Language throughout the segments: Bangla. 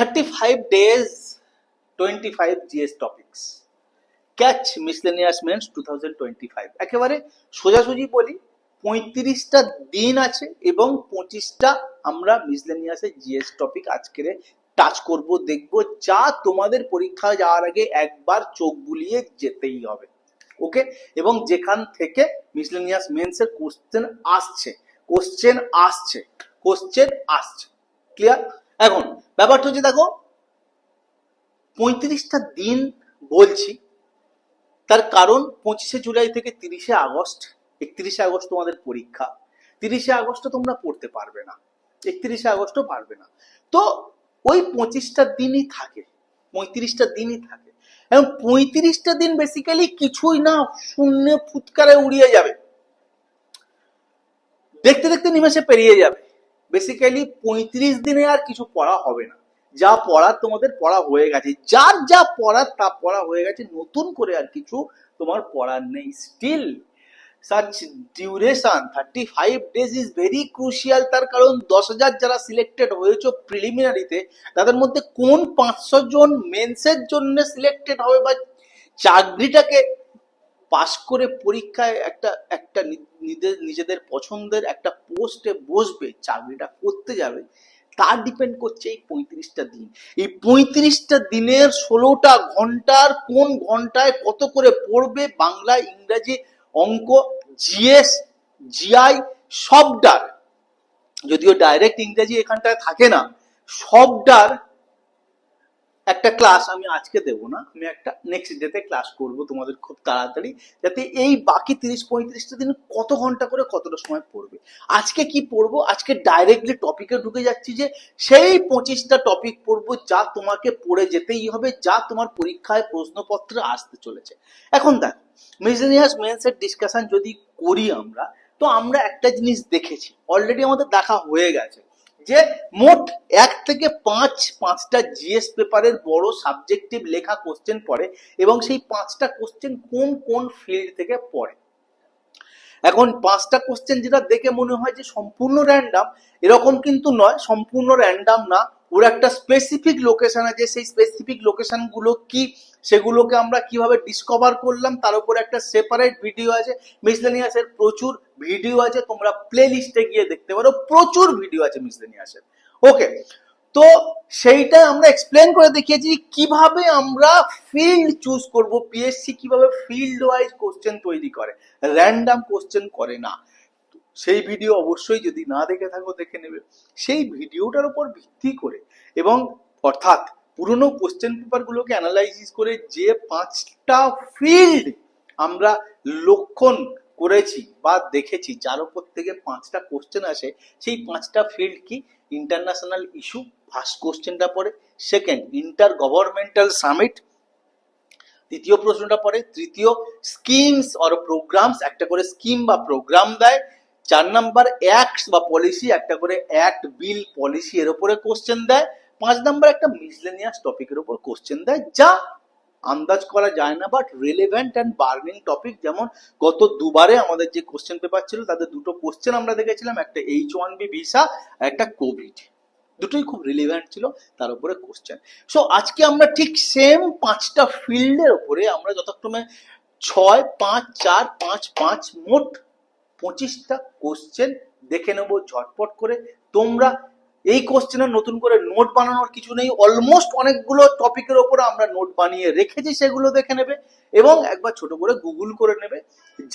35 days 25 GS topics. Catch miscellaneous mains two একেবারে সোজাসুজি বলি, পঁয়ত্রিশটা দিন আছে এবং পঁচিশটা আমরা মিসলেনিয়াসের জিএস টপিক আজকের টাচ করব, দেখব, যা তোমাদের পরীক্ষা যাওয়ার আগে একবার চোখ বুলিয়ে যেতেই হবে। ওকে এবং যেখান থেকে মিসলেনিয়াস মেন্সের কোশ্চেন আসছে কোশ্চেন আসছে কোশ্চেন আসছে। ক্লিয়ার এখন ব্যাপারটা হচ্ছে দেখো, পঁয়ত্রিশটা দিন বলছি, তার কারণ পঁচিশে জুলাই থেকে তিরিশে আগস্ট, একত্রিশে আগস্ট তোমাদের পরীক্ষা, তিরিশে আগস্ট তোমরা পড়তে পারবে না, একত্রিশে আগস্টও পারবে না। তো ওই পঁচিশটা দিনই থাকে, পঁয়ত্রিশটা দিনই থাকে, এবং পঁয়ত্রিশটা দিন বেসিক্যালি কিছুই না, শূন্য ফুৎকারে উড়িয়ে যাবে। দেখতে দেখতে নিমেষে পেরিয়ে যাবে। বেসিক্যালি পঁয়ত্রিশ দিনে আর কিছু পড়া হবে না। যা পড়ার তোমাদের পড়া হয়ে গেছে। যার যা পড়ার তা পড়া হয়ে গেছে, নতুন করে আর কিছু তোমার পড়ার নেই। Still such duration thirty five days is very crucial তার কারণ দশ হাজার যারা সিলেক্টেড হয়েছে প্রিলিমিনারিতে তাদের মধ্যে কোন পাঁচশো জন মেন্সের জন্য সিলেক্টেড হবে বা চাকরিটাকে পাশ করে পরীক্ষায় একটা একটা নিজেদের পছন্দের একটা পোস্টে বসবে, চাকরিটা করতে যাবে, তার ডিপেন্ড করছে এই পঁয়ত্রিশটা দিন। এই পঁয়ত্রিশটা দিনের ষোলোটা ঘণ্টার কোন ঘন্টায় কত করে পড়বে, বাংলা, ইংরাজি, অঙ্ক জিএস জিআই সবটার। যদিও ডাইরেক্ট ইংরাজি এখানটায় থাকে না, সবটার একটা ক্লাস আমি আজকে দেবো না, আমি একটা নেক্সট ডেতে ক্লাস করব তোমাদের খুব তাড়াতাড়ি, যাতে এই বাকি তিরিশ পঁয়ত্রিশটা দিন কত ঘণ্টা করে কতটা সময় পড়বে। আজকে কি পড়ব? আজকে ডাইরেক্টলি টপিকে ঢুকে যাচ্ছি যে সেই পঁচিশটা টপিক পড়ব যা তোমাকে পড়ে যেতেই হবে, যা তোমার পরীক্ষায় প্রশ্নপত্রে আসতে চলেছে। এখন দেখ মিসলেনিয়াস মেন্সের ডিসকাশন যদি করি আমরা, তো আমরা একটা জিনিস দেখেছি অলরেডি আমাদের দেখা হয়ে গেছে। যে মোট এক থেকে পাঁচ, পাঁচটা জিএস পেপারের বড় সাবজেক্টিভ লেখা কোশ্চেন পড়ে এবং সেই পাঁচটা কোশ্চেন কোন কোন ফিল্ড থেকে পড়ে। এখন পাঁচটা কোশ্চেন যেটা দেখে মনে হয় যে সম্পূর্ণ র্যান্ডাম এরকম কিন্তু নয়, সম্পূর্ণ র্যান্ডাম না। ওর একটা স্পেসিফিক লোকেশন আছে, সেই স্পেসিফিক লোকেশনগুলো কি সেগুলোকে আমরা কীভাবে ডিসকভার করলাম, তার উপর একটা সেপারেট ভিডিও আছে। মিসলেনিয়াসের প্রচুর ভিডিও আছে, তোমরা প্লে লিস্টে গিয়ে দেখতে পারো, প্রচুর ভিডিও আছে মিসলেনিয়াসের ওকে তো সেইটা আমরা এক্সপ্লেন করে দেখিয়েছি কীভাবে আমরা ফিল্ড চুজ করব পিএসসি কীভাবে ফিল্ড ওয়াইজ কোশ্চেন তৈরি করে র্যান্ডাম কোশ্চেন করে না। সেই ভিডিও অবশ্যই যদি না দেখে থাকো, দেখে নেবে। সেই ভিডিওটার উপর ভিত্তি করে এবং অর্থাৎ পুরনো কোশ্চেন পেপারগুলোকে অ্যানালাইসিস করে যে পাঁচটা ফিল্ড আমরা লক্ষণ করেছি বা দেখেছি, যার উপর থেকে পাঁচটা কোশ্চেন আসে, সেই পাঁচটা ফিল্ড কি? ইন্টারন্যাশনাল ইস্যু ফার্স্ট কোশ্চেনটা পড়ে সেকেন্ড ইন্টার গভর্নমেন্টাল সামিট দ্বিতীয় প্রশ্নটা পড়ে, তৃতীয় স্কিমস অর প্রোগ্রামস একটা করে স্কিম বা প্রোগ্রাম দেয়, চার নাম্বার অ্যাক্টস বা পলিসি একটা করে অ্যাক্ট বিল পলিসি এর উপরে কোশ্চেন দেয় পাঁচ নাম্বার একটা মিসলেনিয়াস টপিকের উপর কোশ্চেন দেয়, যা আন্দাজ করা যায় না but relevant and burning topic যেমন গত দুবারে আমাদের যে কোশ্চেন পেপার ছিল তাদের দুটো কোশ্চেন আমরা দেখেছিলাম, একটা এইচ ওয়ান বি ভিসা একটা কোভিড দুটোই খুব রিলেভেন্ট ছিল, তার উপরে কোশ্চেন সো আজকে আমরা ঠিক সেম পাঁচটা ফিল্ডের উপরে আমরা যথাক্রমে ছয়, পাঁচ, চার, পাঁচ পাঁচ, মোট পঁচিশটা কোশ্চেন দেখে নেব ঝটপট করে। তোমরা এই কোশ্চেনের নতুন করে নোট বানানোর কিছু নেই। অলমোস্ট অনেকগুলো টপিকের ওপরে আমরা নোট বানিয়ে রেখেছি, সেগুলো দেখে নেবে এবং একবার ছোট করে গুগল করে নেবে,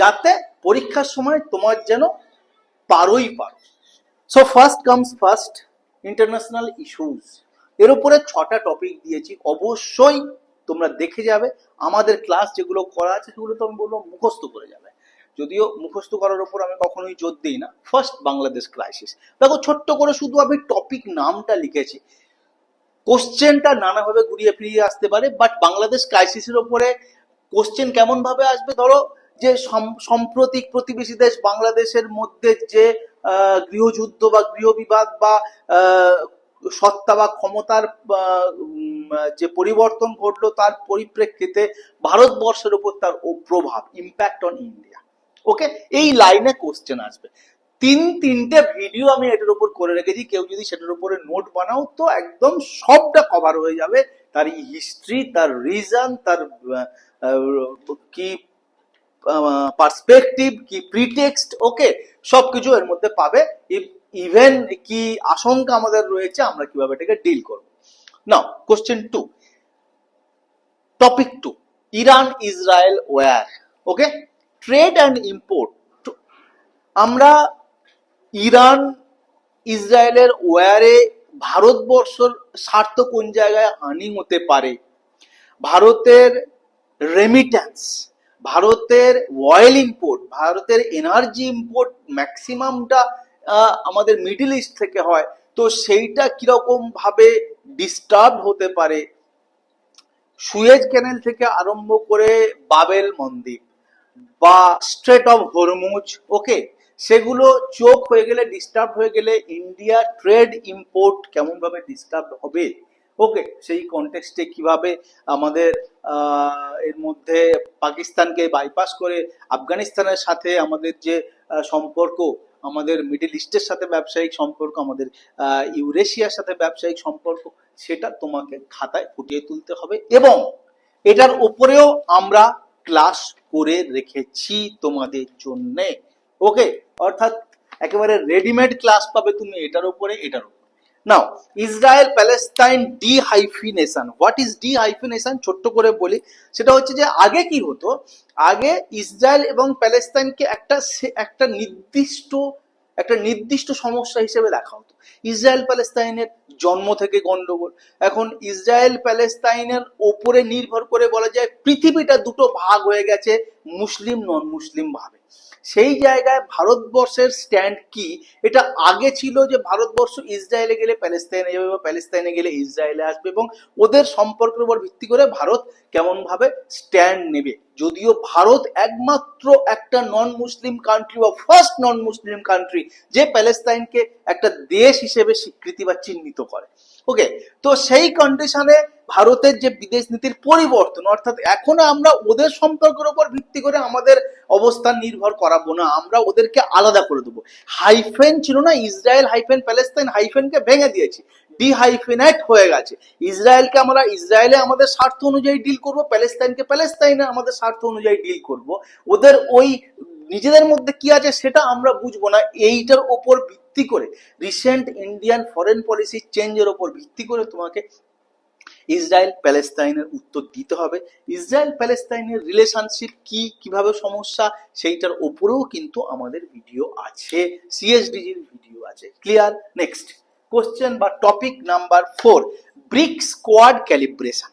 যাতে পরীক্ষার সময় তোমার যেন পারোই পারো। So first comes first international issues এর উপরে ছটা টপিক দিয়েছি। অবশ্যই তোমরা দেখে যাবে। আমাদের ক্লাস যেগুলো করা আছে, সেগুলো তো আমি বলব মুখস্থ করে যাবে। যদিও মুখস্থ করার উপর আমি কখনোই জোর দিই না। ফার্স্ট বাংলাদেশ ক্রাইসিস দেখো, ছোট্ট করে শুধু আমি টপিক নামটা লিখেছি। কোশ্চেনটা নানাভাবে ঘুরিয়ে ফিরিয়ে আসতে পারে বাট বাংলাদেশ ক্রাইসিসের ওপরে কোশ্চেন কেমন ভাবে আসবে ধরো, যে সম- সাম্প্রতিক প্রতিবেশী দেশ বাংলাদেশের মধ্যে যে গৃহযুদ্ধ বা গৃহবিবাদ বা সত্তা বা ক্ষমতার যে পরিবর্তন ঘটলো তার পরিপ্রেক্ষিতে ভারতবর্ষের উপর তার প্রভাব ইম্প্যাক্ট অন ইন্ডিয়া ওকে এই লাইনে কোশ্চেন আসবে। তিন, তিনটে ভিডিও আমি এটার উপর করে রেখেছি। কেউ যদি সেটার উপরে নোট বানাও, তো একদম সবটা কভার হয়ে যাবে। তার হিস্ট্রি তার রিজন তার কি পার্সপেক্টিভ কি প্রিটেক্সট ওকে সবকিছু এর মধ্যে পাবে। ইভেন কি আশঙ্কা আমাদের রয়েছে, আমরা কীভাবে এটাকে ডিল করব। Now question two topic two Iran Israel war okay trade and import আমরা ইরান, ইসরায়েলের ওয়ারে ভারতবর্ষের স্বার্থ কোন জায়গায় হানি হতে পারে? ভারতের রেমিট্যান্স ভারতের অয়েল ইম্পোর্ট ভারতের এনার্জি ইম্পোর্ট ম্যাক্সিমামটা আমাদের মিডিল ইস্ট থেকে হয়। তো সেইটা কীরকম ভাবে ডিস্টার্ব হতে পারে? সুয়েজ ক্যানেল থেকে আরম্ভ করে বাবেল মন্দির। বা স্ট্রেট অফ হরমুজ ওকে সেগুলো চোখ হয়ে গেলে ডিস্টার্ব হয়ে গেলে ইন্ডিয়া ট্রেড ইম্পোর্ট কেমন ভাবে ডিস্টার্ব হবে? ওকে সেই কনটেক্সটে কীভাবে আমাদের এর মধ্যে পাকিস্তানকে বাইপাস করে আফগানিস্তানের সাথে আমাদের যে সম্পর্ক, আমাদের মিডল ইস্টের সাথে ব্যবসায়িক সম্পর্ক, আমাদের ইউরেশিয়ার সাথে ব্যবসায়িক সম্পর্ক, সেটা তোমাকে খাতায় ফুটিয়ে তুলতে হবে এবং এটার উপরেও আমরা ক্লাস করে রেখেছি তোমাদের জন্য। ওকে অর্থাৎ একেবারে রেডিমেড ক্লাস পাবে তুমি এটার উপরে এটার উপরে। Now Israel Palestine dehyphenation what is dehyphenation ছোট্ট করে বলি। সেটা হচ্ছে যে আগে কি হতো? আগে ইসরায়েল এবং প্যালেস্তাইনকে একটা একটা নির্দিষ্ট একটা নির্দিষ্ট সমস্যা হিসেবে দেখা হতো। ইসরায়েল প্যালেস্তাইনের জন্ম থেকে গন্ডগোল এখন ইসরায়েল প্যালেস্তাইনের ওপরে নির্ভর করে বলা যায় পৃথিবীটা দুটো ভাগ হয়ে গেছে, মুসলিম নন মুসলিম ভাবে। সেই জায়গায় ভারতবর্ষের স্ট্যান্ড কি? এটা আগে ছিল যে ভারতবর্ষ ইসরায়েলে গেলে প্যালেস্তাইনে যাবে বা প্যালেস্তাইনে গেলে ইসরায়েলে আসবে এবং ওদের সম্পর্কের উপর ভিত্তি করে ভারত কেমন ভাবে স্ট্যান্ড নেবে। যদিও ভারত একমাত্র একটা নন মুসলিম কান্ট্রি বা ফার্স্ট নন মুসলিম কান্ট্রি যে প্যালেস্তাইনকে একটা দেশ হিসেবে স্বীকৃতি বা চিহ্নিত করে। ওকে তো সেই কন্ডিশনে ভারতের যে বিদেশ নীতির পরিবর্তন, অর্থাৎ এখন আমরা ওদের সম্পর্কের উপর ভিত্তি করে আমাদের অবস্থান নির্ভর করাবো না, আমরা ওদেরকে আলাদা করে দেবো। হাইফেন ছিল না ইসরায়েল হাইফেন প্যালেস্তাইন হাইফেনকে ভেঙে দিয়েছি ডি হাইফেনাইট হয়ে গেছে। ইসরায়েলকে আমরা, ইসরায়েলে আমাদের স্বার্থ অনুযায়ী ডিল করব প্যালেস্তাইনকে প্যালেস্তাইনে আমাদের স্বার্থ অনুযায়ী ডিল করব। ওদের ওই নিজেদের মধ্যে কি আছে সেটা আমরা বুঝব না। এইটার ওপর ভিত্তি করে রিসেন্ট ইন্ডিয়ান ফরেন পলিসি চেঞ্জের ওপর ভিত্তি করে তোমাকে ইসরায়েল প্যালেস্তাইনের উত্তর দিতে হবে। ইসরায়েল প্যালেস্তাইনের রিলেশনশিপ কি, কীভাবে সমস্যা, সেইটার ওপরেও কিন্তু আমাদের ভিডিও আছে। সিএসডিজির ভিডিও আছে। ক্লিয়ার নেক্সট কোশ্চেন বা topic number four BRICS Quad calibration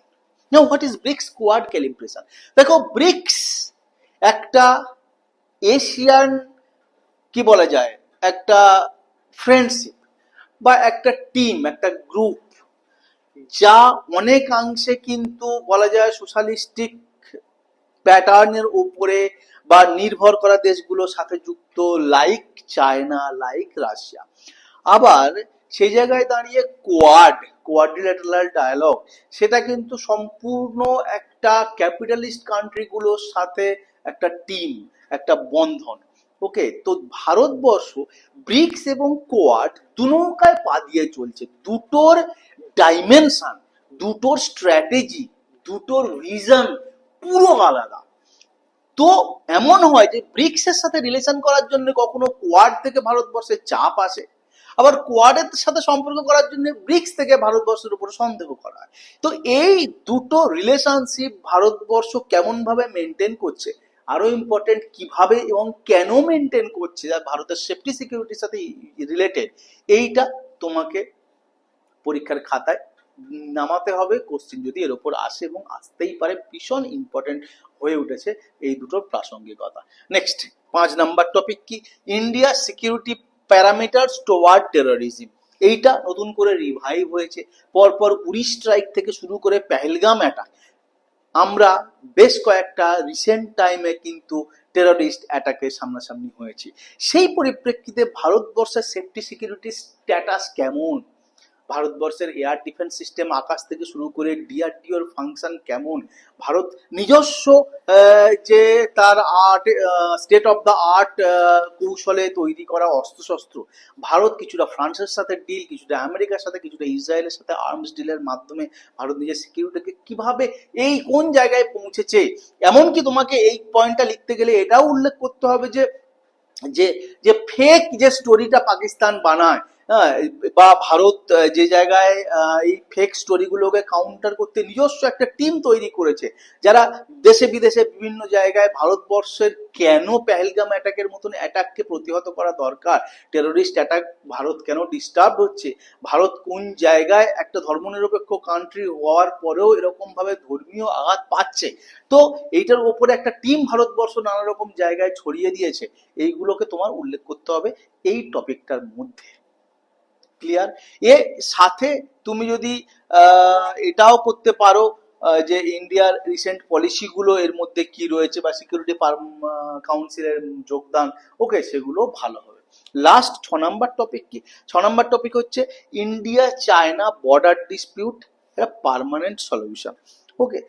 what is BRICS Quad calibration দেখো ব্রিক্স একটা এশিয়ান, কি বলা যায়, একটা ফ্রেন্ডশিপ বা একটা টিম একটা গ্রুপ যা অনেকাংশে কিন্তু বলা যায় সোশ্যালিস্টিক প্যাটার্নের উপরে বা নির্ভর করা দেশগুলোর সাথে যুক্ত লাইক চায়না লাইক রাশিয়া আবার সেই জায়গায় দাঁড়িয়ে কোয়াড কোয়াড্রিলেটারাল ডায়ালগ সেটা কিন্তু সম্পূর্ণ একটা ক্যাপিটালিস্ট কান্ট্রিগুলোর সাথে একটা টিম একটা বন্ধন। ওকে তো ভারতবর্ষ, ব্রিক্স এবং কোয়াড দু নৌকায় পা দিয়ে চলছে। দুটোর ডাইমেনশন দুটোর স্ট্র্যাটেজি দুটোর রিজন পুরো আলাদা। তো এমন হয় যে ব্রিক্সের সাথে রিলেশন করার জন্য কখনো কোয়াড থেকে ভারতবর্ষের চাপ আসে। আবার কোয়াডের সাথে সম্পর্ক করার জন্য ব্রিক্স থেকে ভারতবর্ষের উপর সন্দেহ করা হয়। তো এই দুটো রিলেশনশিপ ভারতবর্ষ কেমন ভাবে মেনটেন করছে? আরও ইম্পর্টেন্ট কীভাবে এবং কেন মেনটেন করছে যা ভারতের সেফটি সিকিউরিটির সাথে রিলেটেড এইটা তোমাকে পরীক্ষার খাতায় নামাতে হবে। কোশ্চিন যদি এর উপর আসে এবং আসতেই পারে, ভীষণ ইম্পর্টেন্ট হয়ে উঠেছে এই দুটোর প্রাসঙ্গিকতা। নেক্সট পাঁচ নাম্বার টপিক কি? India security parameters toward terrorism এইটা নতুন করে রিভাইভ হয়েছে। পরপর উড়ি স্ট্রাইক থেকে শুরু করে পেহেলগাম অ্যাটাক আমরা বেশ কয়েকটা রিসেন্ট টাইমে কিন্তু টেরোরিস্ট অ্যাটাকের সামনাসামনি হয়েছি। সেই পরিপ্রেক্ষিতে ভারতবর্ষের সেফটি সিকিউরিটি স্ট্যাটাস কেমন? ভারতবর্ষের এয়ার ডিফেন্স সিস্টেম আকাশ থেকে শুরু করে ডিআরডিওর ফাংশন কেমন? ভারত নিজস্ব যে তার art state of the art কৌশলে তৈরি করা অস্ত্রশস্ত্র। ভারত কিছুটা ফ্রান্সের সাথে ডিল কিছুটা আমেরিকার সাথে, কিছুটা ইসরায়েলের সাথে আর্মস ডিলের মাধ্যমে ভারত নিজের সিকিউরিটিকে কীভাবে এই কোন জায়গায় পৌঁছেছে? এমনকি তোমাকে এই পয়েন্টটা লিখতে গেলে এটাও উল্লেখ করতে হবে যে যে যে ফেক যে স্টোরিটা পাকিস্তান বানায় বা ভারত যে জায়গায় এই ফেক স্টোরিগুলোকে কাউন্টার করতে নিজস্ব একটা টিম তৈরি করেছে, যারা দেশে বিদেশে বিভিন্ন জায়গায় ভারতবর্ষের কেন পেহেলগাম অ্যাটাকের মতন অ্যাটাককে প্রতিহত করা দরকার? টেরোরিস্ট অ্যাটাক ভারত কেন ডিস্টার্ব হচ্ছে? ভারত কোন জায়গায় একটা ধর্মনিরপেক্ষ কান্ট্রি হওয়ার পরেও এরকম ভাবে ধর্মীয় আঘাত পাচ্ছে? তো এইটার উপরে একটা টিম ভারতবর্ষ নানা রকম জায়গায় ছড়িয়ে দিয়েছে। এইগুলোকে তোমার উল্লেখ করতে হবে এই টপিকটার মধ্যে। ক্লিয়ার এ সাথে তুমি যদি এটাও করতে পারো যে ইন্ডিয়ার রিসেন্ট পলিসিগুলো এর মধ্যে কি রয়েছে বা সিকিউরিটি কাউন্সিলের যোগদান ওকে সেগুলো ভালো হবে। লাস্ট ছ নম্বর টপিক কি? ছ নাম্বার টপিক হচ্ছে India China border dispute permanent solution okay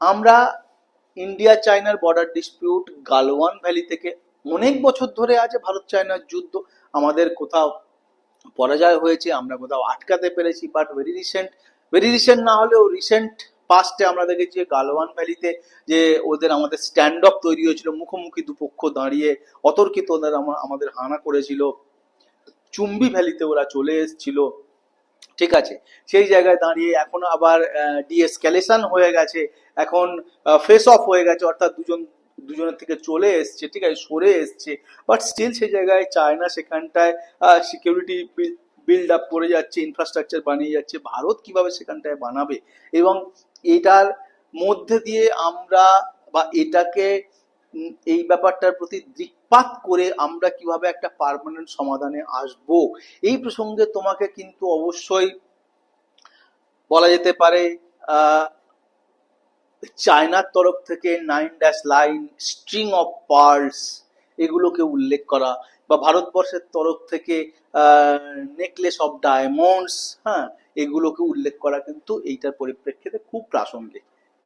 আমরা ইন্ডিয়া চায়নার বর্ডার ডিসপিউট গালওয়ান ভ্যালি থেকে অনেক বছর ধরে আছে ভারত চায়নার যুদ্ধ, আমাদের কোথাও পরাজয় হয়েছে, আমরা কোথাও আটকাতে পেরেছি but very recent very recent না হলেও রিসেন্ট পাস্টে আমরা দেখেছি গালওয়ান ভ্যালিতে যে ওদের আমাদের স্ট্যান্ড আপ তৈরি হয়েছিল, মুখোমুখি দুপক্ষ দাঁড়িয়ে অতর্কিত ওদের আমা- আমাদের হানা করেছিল। চুম্বি ভ্যালিতে ওরা চলে এসেছিল। ঠিক আছে, সেই জায়গায় দাঁড়িয়ে এখন আবার ডিএসক্যালেশন হয়ে গেছে। এখন ফেস অফ হয়ে গেছে, অর্থাৎ দুজন দুজনের থেকে চলে এসছে, ঠিক আছে, সরে এসছে। বাট স্টিল সেই জায়গায় চায়না সেখানটায় সিকিউরিটি বিল্ড আপ করে যাচ্ছে ইনফ্রাস্ট্রাকচার বানিয়ে যাচ্ছে, ভারত কীভাবে সেখানটায় বানাবে? এবং এটার মধ্যে দিয়ে আমরা বা এটাকে এই ব্যাপারটার প্রতি দৃকপাত করে আমরা কীভাবে একটা পার্মানেন্ট সমাধানে আসব? এই প্রসঙ্গে তোমাকে কিন্তু অবশ্যই বলা যেতে পারে চায়নার তরফ থেকে nine dash line, string of pearls এগুলোকে উল্লেখ করা বা ভারতবর্ষের তরফ থেকে নেকলেস অফ ডায়মন্ডস হ্যাঁ এগুলোকে উল্লেখ করা কিন্তু এইটার পরিপ্রেক্ষিতে খুব প্রাসঙ্গিক।